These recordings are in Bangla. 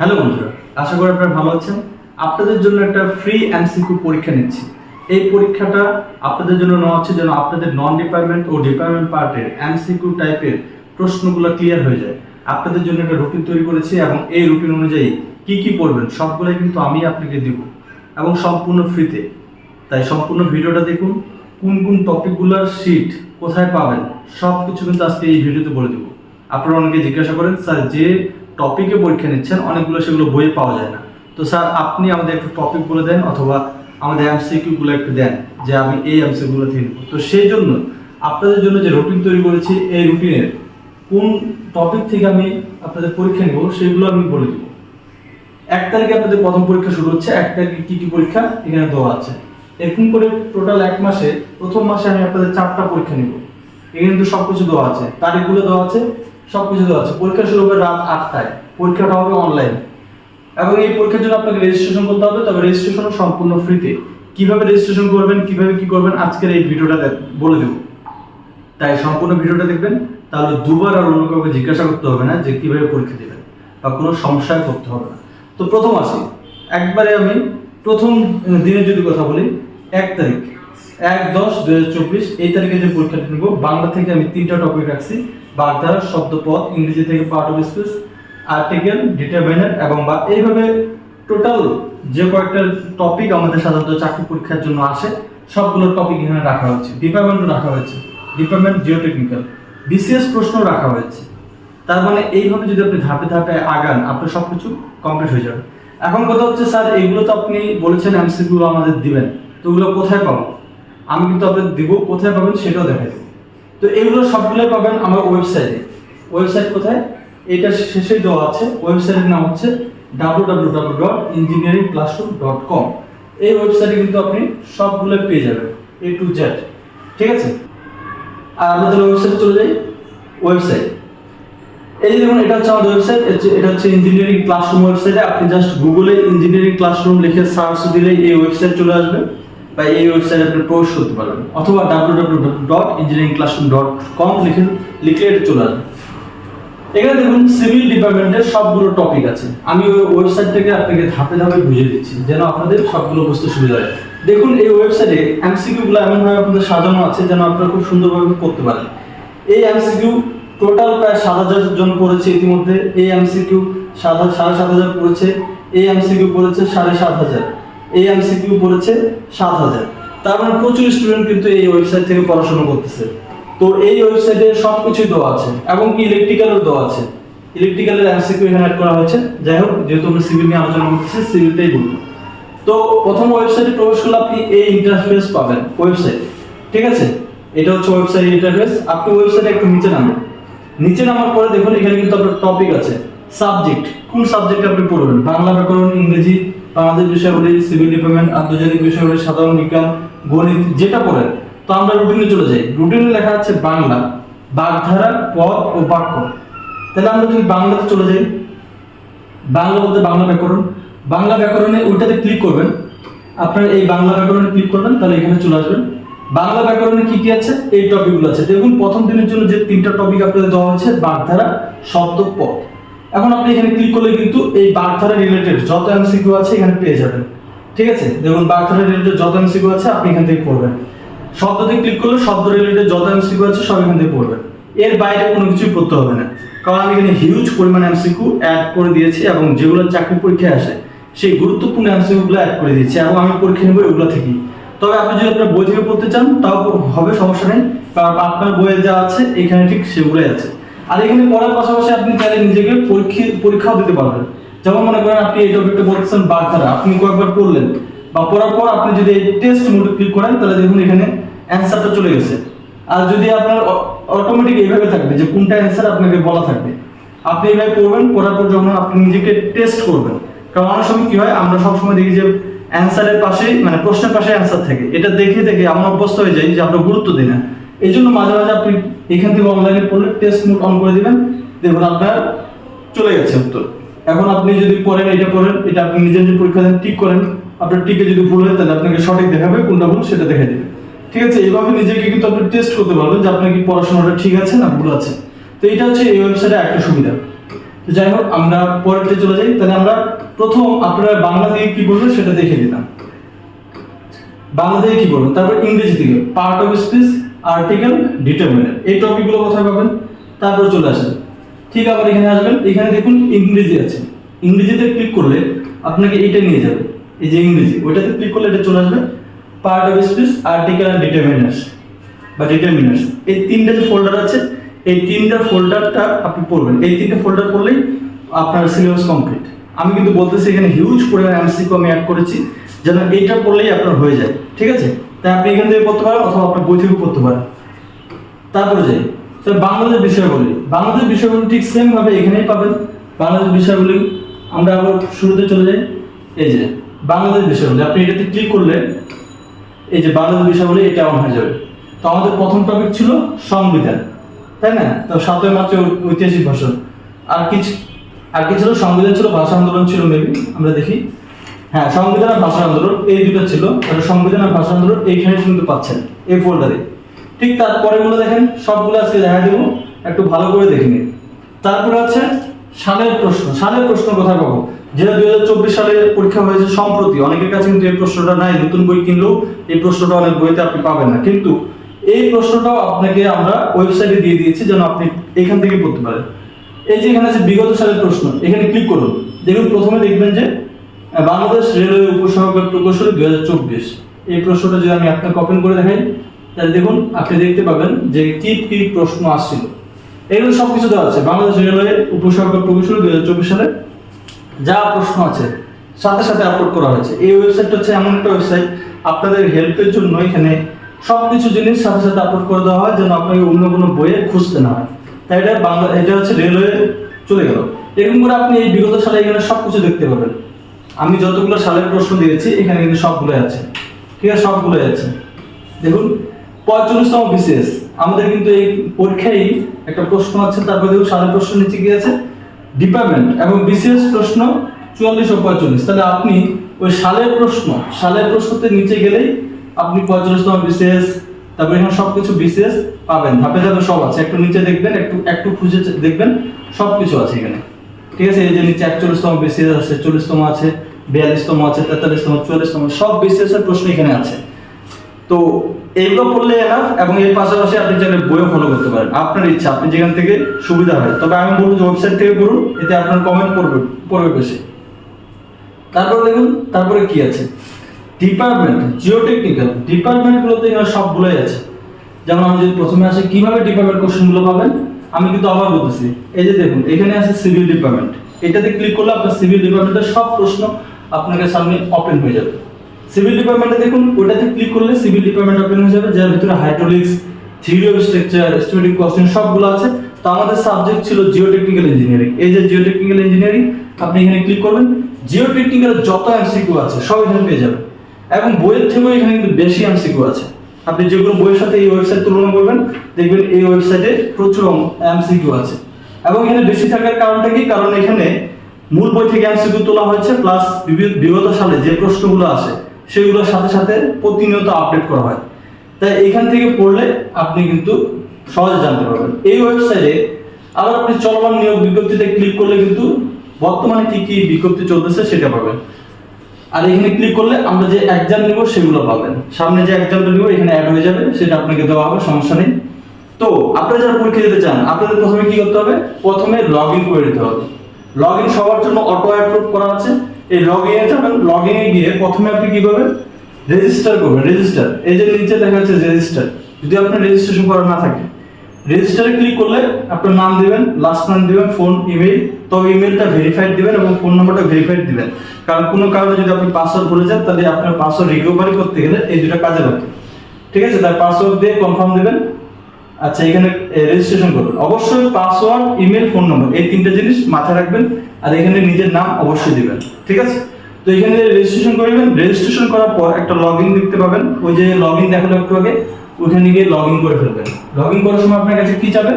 হ্যালো বন্ধুরা, আশা করি আপনারা ভালো আছেন। আপনাদের জন্য একটা ফ্রি এমসিকিউ পরীক্ষা নিচ্ছি। এই পরীক্ষাটা আপনাদের জন্য নেওয়া হচ্ছে যেন আপনাদের নন ডিপার্টমেন্ট ও ডিপার্টমেন্ট পার্টের এমসিকিউ টাইপের প্রশ্নগুলো ক্লিয়ার হয়ে যায়। আপনাদের জন্য একটা রুটিন তৈরি করেছি এবং এই রুটিন অনুযায়ী কি কি পড়বেন সবগুলোই কিন্তু আমি আপনাকে দিব এবং সম্পূর্ণ ফ্রিতে তাই সম্পূর্ণ ভিডিওটা দেখুন, কোন কোন টপিকগুলোর শিট কোথায় পাবেন সব কিছু কিন্তু আজকে এই ভিডিওতে বলে দেবো। আপনারা অনেকে জিজ্ঞাসা করেন, স্যার, যে টপিকে পরীক্ষা নিচ্ছেন, অনেকগুলো সেগুলো বইয়ে পাওয়া যায় না। তো স্যার, আপনি আমাদের একটু টপিক বলে দেন অথবা আমাদের এমসিকিউগুলো একটু দেন, যে আমি এই এমসিকিউগুলো থেকে নেব তো সেই জন্য আপনাদের জন্য যে রুটিন তৈরি করেছি, এই রুটিনের কোন টপিক থেকে আমি আপনাদের পরীক্ষা নেব, সেগুলো আমি বলে দেবো। এক তারিখে আপনাদের প্রথম পরীক্ষা শুরু হচ্ছে, এক তারিখে কী কী পরীক্ষা এখানে দেওয়া আছে। এরকম করে টোটাল এক মাসে, প্রথম মাসে আমি আপনাদের চারটা পরীক্ষা নিব। এখানে কিন্তু সবকিছু দেওয়া আছে, তারিখগুলো দেওয়া আছে সবকিছু দেওয়া আছে। পরীক্ষা শুরু হবে রাত আটটায়। পরীক্ষাটা হবে অনলাইন এবং এই পরীক্ষার জন্য আপনাকে রেজিস্ট্রেশন করতে হবে, তবে রেজিস্ট্রেশনও সম্পূর্ণ ফ্রিতে কীভাবে রেজিস্ট্রেশন করবেন, কীভাবে কি করবেন, আজকের এই ভিডিওটা বলে দেবো। তাই সম্পূর্ণ ভিডিওটা দেখবেন। তাহলে দুবার আর অন্য কাউকে জিজ্ঞাসা করতে হবে না যে কীভাবে পরীক্ষা দেবেন, বা কোনো সমস্যায় করতে হবে না। তো প্রথম আসি। একবারে আমি প্রথম দিনের যদি কথা বলি, এক তারিখ। এক দশ দু হাজার চব্বিশ, এই তারিখে যে পরীক্ষাটা নেব, বাংলা থেকে আমি তিনটা টপিক রাখছি। বাগধারা শব্দপদ ইংরেজি থেকে part of speech article determiner এবং বা এইভাবে টোটাল যে কয়েকটা টপিক আমাদের সাধারণত চাকরি পরীক্ষার জন্য আসে, সবগুলো টপিক এখানে রাখা হয়েছে। ডিপার্টমেন্টও রাখা হয়েছে। ডিপার্টমেন্ট জিওটেকনিক্যাল বিসিএস প্রশ্ন রাখা হয়েছে। তার মানে এইভাবে যদি আপনি ধাপে ধাপে আগান, আপনার সব কিছু কমপ্লিট হয়ে যাবে। এখন কথা হচ্ছে, স্যার, এগুলো তো আপনি বলেছেন এমসিগুলো আমাদের দিবেন। তো ওগুলো কোথায় পাবো? আমি কিন্তু আপনাদের দিব, কোথায় পাবেন সেটাও দেখাই দেবো। তো এগুলো সবগুলোই পাবেন আমার ওয়েবসাইটে ওয়েবসাইট কোথায়? এটা শেষে দেওয়া আছে। ওয়েবসাইটের নাম হচ্ছে W W W dot engineering classroom dot com এই ওয়েবসাইটে কিন্তু আপনি সবগুলো পেয়ে যাবেন এ টু জেড ঠিক আছে? আর আমাদের ওয়েবসাইটে চলে যাই। ওয়েবসাইট এই যে দেখুন, এটা হচ্ছে আমাদের ওয়েবসাইট এটা হচ্ছে ইঞ্জিনিয়ারিং ক্লাসরুম ওয়েবসাইটে আপনি জাস্ট গুগলে ইঞ্জিনিয়ারিং ক্লাসরুম লিখে সার্চ দিলে এই ওয়েবসাইট চলে আসবে। বা এই ওয়েবসাইটে আপনি প্রবেশ করতে পারবেন। অথবা W W dot engineering classroom dot com লিখে লিখলে এটা চলে আসবে। এখানে দেখুন সিভিল ডিপার্টমেন্টের সবগুলো টপিক আছে। আমি ওই ওয়েবসাইট থেকে আপনাকে ধাপে ধাপে বুঝিয়ে দিচ্ছি, যেন আপনাদের সবগুলো বুঝতে সুবিধা হয়। দেখুন, এই ওয়েবসাইটে এমসিকিউ গুলো এমনভাবে আপনাদের সাজানো আছে, যেন আপনারা খুব সুন্দরভাবে করতে পারেন। এই এমসিকিউ টোটাল প্রায় সাত হাজার জন পড়েছে ইতিমধ্যে। এই এমসিকিউ সাত সাড়ে সাত হাজার পড়েছে এই এমসিকিউ পড়েছে সাড়ে সাত হাজার। এই এমসিকিউ পড়েছে সাত হাজার। তার মানে প্রচুর স্টুডেন্ট কিন্তু এই ওয়েবসাইট থেকে পড়াশোনা করতেছে। তো এই ওয়েবসাইটে সব কিছুই দেওয়া আছে এবং কি ইলেকট্রিক্যালও দেওয়া আছে। ইলেকট্রিক্যালের এমসিকিউ এখানে অ্যাড করা হয়েছে। যাই হোক, যেহেতু আমরা সিভিল নিয়ে আলোচনা করতেছি সিভিলটাই বলব। তো প্রথম ওয়েবসাইটে প্রবেশ করলে আপনি এই ইন্টারফেস পাবেন ওয়েবসাইট ঠিক আছে? এটা হচ্ছে ওয়েবসাইট ইন্টারফেস আপনি ওয়েবসাইটে একটু নিচে নামেন। নিচে নামার পরে দেখুন, এখানে কিন্তু আপনার টপিক আছে। সাবজেক্ট কোন সাবজেক্ট আপনি পড়বেন? বাংলা ব্যাকরণ, ইংরেজি বাংলাদেশ বিষয়াবলী সিভিল ডিপার্টমেন্ট, আন্তর্জাতিক বিষয়াবলী সাধারণ বিজ্ঞান, গণিত, যেটা পড়েন তো আমরা রুটিনে চলে যাই। রুটিনে লেখা আছে বাংলা বাগধারা পদ ও বাক্য। তাহলে আমরা যদি বাংলাতে চলে যাই, বাংলা বলতে বাংলা ব্যাকরণ। বাংলা ব্যাকরণে ওইটাতে ক্লিক করবেন। আপনার এই বাংলা ব্যাকরণে ক্লিক করবেন, তাহলে এখানে চলে আসবেন। বাংলা ব্যাকরণে কি কি আছে? এই টপিকগুলো আছে। দেখুন, প্রথম দিনের জন্য যে তিনটা টপিক আপনাদের দেওয়া হয়েছে, বাগধারা, শব্দ পদ এখন আপনি এখানে ক্লিক করলে কিন্তু এই বাগধারা রিলেটেড যত এমসিকিউ আছে এখানে পেয়ে যাবেন। ঠিক আছে? দেখুন বাগধারা রিলেটেড যত এমসিকিউ আছে আপনি এখান থেকে পড়বেন। শব্দতে ক্লিক করলে শব্দ রিলেটেড যত এমসিকিউ আছে সব এখান থেকে পড়বেন। এর বাইরে কোনো কিছুই পড়তে হবে না। কারণ আমি এখানে হিউজ পরিমাণ এমসিকিউ অ্যাড করে দিয়েছি এবং যেগুলো চাকরি পরীক্ষায় আসে, সেই গুরুত্বপূর্ণ এমসিকিউগুলো অ্যাড করে দিয়েছি এবং আমি পরীক্ষা নেব এগুলো থেকেই। তবে আপনি যদি আপনার বই থেকে পড়তে চান, তাও হবে, সমস্যা নেই। কারণ আপনার বইয়ে যা আছে, এখানে ঠিক সেগুলোই আছে। আর এখানে পড়ার পাশাপাশি আপনি চাইলে নিজেকে পরীক্ষা, পরীক্ষাও দিতে পারবেন। যেমন মনে করেন আপনি এই টপিকটা পড়তেছেন বাগধারা আপনি কয়েকবার পড়লেন, বা পড়ার পর আপনি যদি এই টেস্ট মোডে ক্লিক করেন, তাহলে দেখুন এখানে অ্যান্সারটা চলে গেছে। আর যদি আপনার অটোমেটিক এইভাবে থাকবে যে কোনটা অ্যান্সার আপনাকে বলা থাকবে। আপনি এইভাবে পড়বেন, পড়ার পর যখন আপনি নিজেকে টেস্ট করবেন, কারণ অনেক সময় কি হয়, আমরা সবসময় দেখি যে অ্যান্সারের পাশেই মানে প্রশ্নের পাশে অ্যান্সার থাকে। এটা দেখে দেখে আমরা অভ্যস্ত হয়ে যাই যে আমরা গুরুত্ব দিই না। এই জন্য মাঝে মাঝে আপনি এখান থেকে অনলাইনে পড়লে টেস্ট মোড অন করে দিবেন, দেখুন আপনার চলে গেছে উত্তর। এখন আপনি যদি পড়েন, এটা পড়েন, এটা আপনি নিজে নিজে পরীক্ষা দেন, ঠিক করেন। আপনার টিকে যদি ভুল হয়, তাহলে আপনাকে সঠিক দেখাবে, কোনটা ভুল সেটা দেখে দেবে। ঠিক আছে, এইভাবে নিজেকে কিন্তু আপনি টেস্ট করতে পারবেন যে আপনার কি পড়াশোনাটা ঠিক আছে না ভুল আছে। তো এটা হচ্ছে এই ওয়েবসাইটে একটা সুবিধা। তো যাই হোক, আমরা পরেরতে চলে যাই। তাহলে আমরা প্রথম আপনারা বাংলা থেকে কি বলবেন সেটা দেখে দিলাম বাংলা থেকে কি বলবেন? তারপর ইংরেজি থেকে। Part of speech article determiner এই টপিকগুলো কোথায় পাবেন তারপর চলে আসেন। ঠিক আবার এখানে আসবেন, এখানে দেখুন ইংরেজি আছে। ইংরেজিতে ক্লিক করলে আপনাকে এটা নিয়ে যাবে। এই যে ইংরেজি, ওইটাতে ক্লিক করলে এটা চলে আসবে। Part of speech article and determiners বা ডিটারমিনার্স এই তিনটা যে ফোল্ডার আছে, এই তিনটা ফোল্ডারটা আপনি পড়বেন। এই তিনটা ফোল্ডার পড়লেই আপনার সিলেবাস কমপ্লিট আমি কিন্তু বলতেছি এখানে হিউজ পরিমাণ এমসিকিউ আমি অ্যাড করেছি, যেন এইটা পড়লেই আপনার হয়ে যায়। ঠিক আছে? তাই আপনি এখান থেকে পড়তে পারেন অথবা আপনার বই থেকেও পড়তে পারেন। তারপরে যাই। তো বাংলাদেশ বিষয়গুলি। বাংলাদেশ বিষয়গুলি ঠিক সেম ভাবে এখানেই পাবেন। বাংলাদেশ বিষয়গুলি আমরা আবার শুরুতে চলে যাই। এই যে বাংলাদেশ বিষয়গুলি। আপনি এটাতে ক্লিক করলে এই যে বাংলাদেশ বিষয়গুলি, এটা অন হয়ে যাবে। তো আমাদের প্রথম টপিক ছিল সংবিধান। তাই না? তো সাতই মার্চে ঐতিহাসিক ভাষণ। আর কিছু আর কি ছিল সংবিধান ছিল, ভাষা আন্দোলন ছিল মেবি আমরা দেখি। হ্যাঁ সংবিধান আর ভাষা আন্দোলন, এই দুটো ছিল। তাহলে সংবিধান আর ভাষা আন্দোলন, এইখানে কিন্তু পাচ্ছেন এই ফোল্ডারে ঠিক তারপরেগুলো দেখেন, সবগুলো আজকে দেখা দেবো, একটু ভালো করে দেখে নিন তারপরে আছে সালের প্রশ্ন। সালের প্রশ্ন কোথায় পাবো যেটা দুই হাজার চব্বিশ সালে পরীক্ষা হয়েছে সম্প্রতি, অনেকের কাছে কিন্তু এই প্রশ্নটা নাই, নতুন বই কিনলেও এই প্রশ্নটা অনেক বইতে আপনি পাবেন না। কিন্তু এই প্রশ্নটাও আপনাকে আমরা ওয়েবসাইটে দিয়ে দিয়েছি যেন আপনি এখান থেকে পড়তে পারেন। এই যে এখানে আছে বিগত সালের প্রশ্ন, এখানে ক্লিক করুন। দেখুন, প্রথমে দেখবেন যে বাংলাদেশ রেলওয়ে উপসহকার প্রকৌশল দুই হাজার চব্বিশ। এই প্রশ্নটা যদি আমি আপনাকে ওপেন করে দেখাই, তাহলে দেখুন, আপনি দেখতে পাবেন যে কি কি প্রশ্ন আসছিল। এগুলো সব কিছু দেওয়া আছে, বাংলাদেশ রেলওয়ে উপসহকার প্রকৌশল দুই হাজার চব্বিশ সালে। যা প্রশ্ন আছে, সাথে সাথে আপলোড করা হয়েছে। এই ওয়েবসাইটটা হচ্ছে এমন একটা ওয়েবসাইট আপনাদের হেল্পের জন্য এখানে সব কিছু জিনিস সাথে সাথে আপলোড করে দেওয়া হয়, যেন আপনাকে অন্য কোনো বইয়ে খুঁজতে না হয়। তাই এটা বাংলা, এটা হচ্ছে রেলওয়ে চলে গেল। এরকম করে আপনি এই বিগত সালে এখানে সব কিছু দেখতে পাবেন। আমি যতগুলো সালের প্রশ্ন দিয়েছি, এখানে কিন্তু সবগুলো আছে। ঠিক আছে সবগুলোই আছে। দেখুন, পঁয়তাল্লিশতম বিশেষ আমাদের কিন্তু এই পরীক্ষায় একটা প্রশ্ন আছে, তারপরে দেখুন সালের প্রশ্ন নিচে কি আছে? ডিপার্টমেন্ট এবং বিশেষ প্রশ্ন চুয়াল্লিশ ও পঁয়তাল্লিশ। তাহলে আপনি ওই সালের প্রশ্ন, সালের প্রশ্নতে নিচে গেলেই আপনি পঁয়তাল্লিশতম বিশেষ তারপরে এখানে সব কিছু বিশেষ পাবেন। ধাপে ধাপে সব আছে। একটু নিচে দেখবেন, একটু একটু খুঁজে দেখবেন সব কিছু আছে এখানে। ঠিক আছে? এই যে নিচে একচল্লিশতম বিশেষ আছে, চল্লিশতম আছে। বিয়াল্লিশতম আছে, তেতাল্লিশতম, চুয়াল্লিশতম, সব বিশেষের প্রশ্ন এখানে আছে। তো এইগুলো পড়লে এনাফ এবং এর পাশাপাশি আপনি চাইলে বইও ফলো করতে পারেন। আপনার ইচ্ছা, আপনি যেখান থেকে সুবিধা হয়। তবে আমি বলব যে ওয়েবসাইট থেকে পড়ুন, এতে আপনার কমেন্ট পড়বে পড়বে বেশি। তারপরে দেখুন, তারপরে কি আছে? ডিপার্টমেন্ট জিওটেকনিক্যাল ডিপার্টমেন্টগুলোতে এখানে সবগুলোই আছে। যেমন আমি যদি প্রথমে আসি, কীভাবে ডিপার্টমেন্ট কোশ্চেনগুলো পাবেন? আমি কিন্তু আবার বলতেছি, এই যে দেখুন, এখানে আছে সিভিল ডিপার্টমেন্ট এটাতে ক্লিক করলে আপনার সিভিল ডিপার্টমেন্টের সব প্রশ্ন আপনাকে সামনে ওপেন হয়ে যাবে। সিভিল ডিপার্টমেন্টে দেখুন, ওটাতে ক্লিক করলে সিভিল ডিপার্টমেন্ট ওপেন হয়ে যাবে, যার ভিতরে hydraulics theory of structure estimating question সবগুলো আছে। তো আমাদের সাবজেক্ট ছিল জিওটেকনিক্যাল ইঞ্জিনিয়ারিং এই যে জিওটেকনিক্যাল ইঞ্জিনিয়ারিং আপনি এখানে ক্লিক করবেন। জিওটেকনিক্যাল যত এমসিকিউ আছে, সব এখানে পেয়ে যাবেন। এবং বইয়ের থেকেও এখানে কিন্তু বেশি এমসিকিউ আছে। আপনি যেগুলো বইয়ের সাথে এই ওয়েবসাইট তুলনা করবেন, দেখবেন এই ওয়েবসাইটে প্রচুর এমসিকিউ আছে। এবং এখানে বেশি থাকার কারণটা কি? কারণ এখানে মূল বই থেকে এমসিকিউ তোলা হয়েছে প্লাস বিগত সালে যে প্রশ্নগুলো আসে, সেগুলোর সাথে সাথে প্রতিনিয়ত আপডেট করা হয়। তাই এখান থেকে পড়লে আপনি কিন্তু সহজে জানতে পারবেন। এই ওয়েবসাইটে আবার আপনি চলমান নিয়োগ বিজ্ঞপ্তিতে ক্লিক করলে কিন্তু বর্তমানে কি কি বিজ্ঞপ্তি চলতেছে সেটা পাবেন। আর এখানে ক্লিক করলে আমরা যে এক্সাম নিব সেগুলো পাবেন। সামনে যে এক্সামটা নিব, এখানে অ্যাড হয়ে যাবে, সেটা আপনাকে দেওয়া হবে, সমস্যা নেই। তো, আপনারা যারা পরীক্ষা দিতে চান, আপনাদের প্রথমে কি করতে হবে? প্রথমে লগ ইন করে দিতে হবে। লগ ইন সবার জন্য অটো অ্যাপ্রুভ করা আছে। এই লগ ইনে যাবেন লগ ইনে গিয়ে প্রথমে আপনি কি করবেন? রেজিস্টার করবেন রেজিস্টার এই যে নিচে দেখা যাচ্ছে রেজিস্টার যদি আপনার রেজিস্ট্রেশন করা না থাকে। রেজিস্টারে ক্লিক করলে আপনার নাম দিবেন লাস্ট নাম দিবেন ফোন ইমেল তবে ইমেলটা ভেরিফাইড দিবেন এবং ফোন নাম্বারটা ভেরিফাইড দিবেন। কারণ কোনো কারণে যদি আপনি পাসওয়ার্ড ভুলে যান, তাহলে আপনার পাসওয়ার্ড রিকভারি করতে গেলে এই দুটো কাজে লাগবে। ঠিক আছে? তার পাসওয়ার্ড দিয়ে কনফার্ম দিবেন। আচ্ছা এখানে রেজিস্ট্রেশন করবেন অবশ্যই পাসওয়ার্ড ইমেল ফোন নম্বর এই তিনটে জিনিস মাথায় রাখবেন আর এখানে নিজের নাম অবশ্যই দিবেন, ঠিক আছে? তো এখানে রেজিস্ট্রেশন করবেন রেজিস্ট্রেশন করার পর একটা লগ ইন দেখতে পাবেন। ওই যে লগ ইন দেখাল একটু আগে ওখানে গিয়ে লগ ইন করে ফেলবেন। লগ ইন করার সময় আপনার কাছে কি যাবে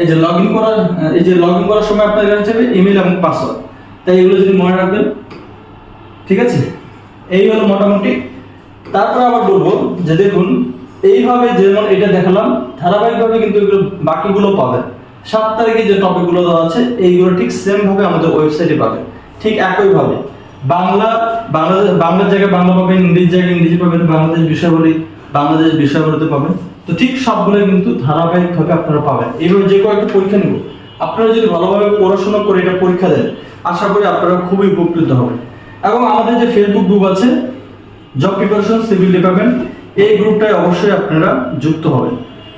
এই যে লগ ইন করার, এই যে লগ ইন করার সময় আপনার কাছে যাবে ইমেল এবং পাসওয়ার্ড তাই এগুলো যদি মনে রাখবেন, ঠিক আছে? এই হলো মোটামুটি। তারপর আবার বলব যে দেখুন এইভাবে যেমন এটা দেখালাম, ধারাবাহিকভাবে কিন্তু এগুলো বাকিগুলো পাবেন সাত তারিখে যে টপিকগুলো দেওয়া আছে, এইগুলো ঠিক সেম ভাবে আমাদের ওয়েবসাইটে পাবেন ঠিক একই ভাবে বাংলা বাংলা বাংলার জায়গায় বাংলা পাবেন ইংরেজি জায়গায় ইংরেজি পাবেন, বাংলাদেশ বিষয়াবলী, বাংলাদেশ বিষয়াবলীতে পাবেন। তো ঠিক সবগুলো কিন্তু ধারাবাহিকভাবে আপনারা পাবেন। এইভাবে যে কয়েকটা পরীক্ষা নিব। আপনারা যদি ভালোভাবে পড়াশোনা করে এটা পরীক্ষা দেন, আশা করি আপনারা খুবই উপকৃত হবেন। এবং আমাদের যে ফেসবুক গ্রুপ আছে জব প্রিপারেশন সিভিল ডিপার্টমেন্ট এই গ্রুপটায় অবশ্যই আপনারা যুক্ত হবেন।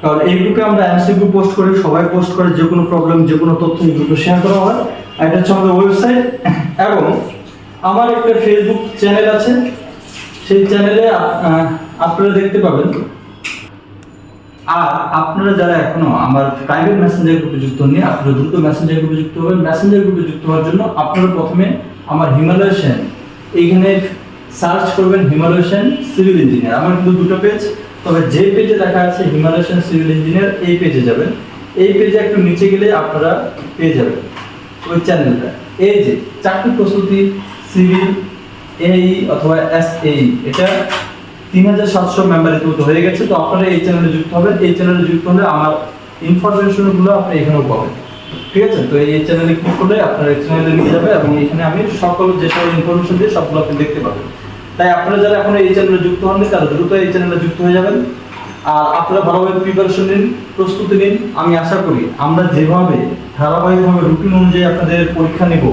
কারণ এই গ্রুপে আমরা এমসিকিউ পোস্ট করি, সবাই পোস্ট করে, যে কোনো প্রবলেম, যে কোনো তথ্য এই গ্রুপে শেয়ার করা হয়। আর এটা হচ্ছে আমাদের ওয়েবসাইট এবং আমার একটা ফেসবুক চ্যানেল আছে। সেই চ্যানেলে আপনারা দেখতে পাবেন। আর আপনারা যারা এখনও আমার প্রাইভেট মেসেঞ্জার গ্রুপে যুক্ত হননি, আপনারা দ্রুত মেসেঞ্জার গ্রুপে যুক্ত হবেন। মেসেঞ্জার গ্রুপে যুক্ত হওয়ার জন্য আপনারা প্রথমে আমার হিমালয় সেন এইখানে সার্চ করবেন হিমালয় সিভিল ইঞ্জিনিয়ার। আমার কিন্তু দুটো পেজ তবে যে পেজে দেখা আছে হিমালয় সেন সিভিল ইঞ্জিনিয়ার, এই পেজে যাবেন। এই পেজে একটু নিচে গেলে আপনারা পেয়ে যাবেন ওই চ্যানেলটা এই যে চাকরি প্রস্তুতি, সিভিল এই অথবা এস এই এটা তিন হাজার সাতশো মেম্বার ইতিমধ্যে হয়ে গেছে। তো আপনারা এই চ্যানেলে যুক্ত হবেন। এই চ্যানেলে যুক্ত হলে আমার ইনফরমেশনগুলো আপনি এখানেও পাবেন। ঠিক আছে? তো এই চ্যানেলে ক্লিক করলে আপনার চ্যানেলে নিয়ে যাবে এবং এখানে আমি সকল যে সকল ইনফরমেশন দিয়ে সবগুলো আপনি দেখতে পাবেন। তাই আপনারা যারা এখন এই চ্যানেলে যুক্ত হননি, তারা দ্রুত এই চ্যানেলে যুক্ত হয়ে যাবেন। আর আপনারা ভালোভাবে প্রিপারেশন নিন, প্রস্তুতি নিন। আমি আশা করি আমরা যেভাবে, ধারাবাহিকভাবে রুটিন অনুযায়ী আপনাদের পরীক্ষা নেব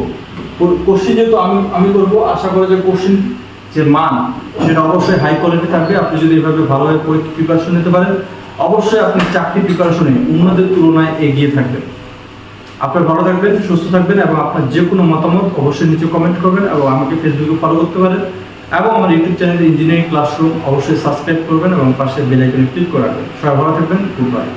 কোশ্চিন যেহেতু আমি আমি করব, আশা করি যে কোশ্চিন যে মান, সেটা অবশ্যই হাই কোয়ালিটি থাকবে। আপনি যদি এভাবে ভালোভাবে পরীক্ষা প্রিপারেশন নিতে পারেন, অবশ্যই আপনি চাকরি প্রিপারেশনে অন্যদের তুলনায় এগিয়ে থাকবেন। আপনার ভালো থাকবেন, সুস্থ থাকবেন এবং আপনার যে কোনো মতামত অবশ্যই নিচে কমেন্ট করবেন এবং আমাকে ফেসবুকে ফলো করতে পারেন। এবং আমার ইউটিউব চ্যানেল ইঞ্জিনিয়ারিং ক্লাসরুম অবশ্যই সাবস্ক্রাইব করবেন এবং পাশে বেল আইকনে ক্লিক করাবেন সবাই ভালো থাকবেন গুড বাই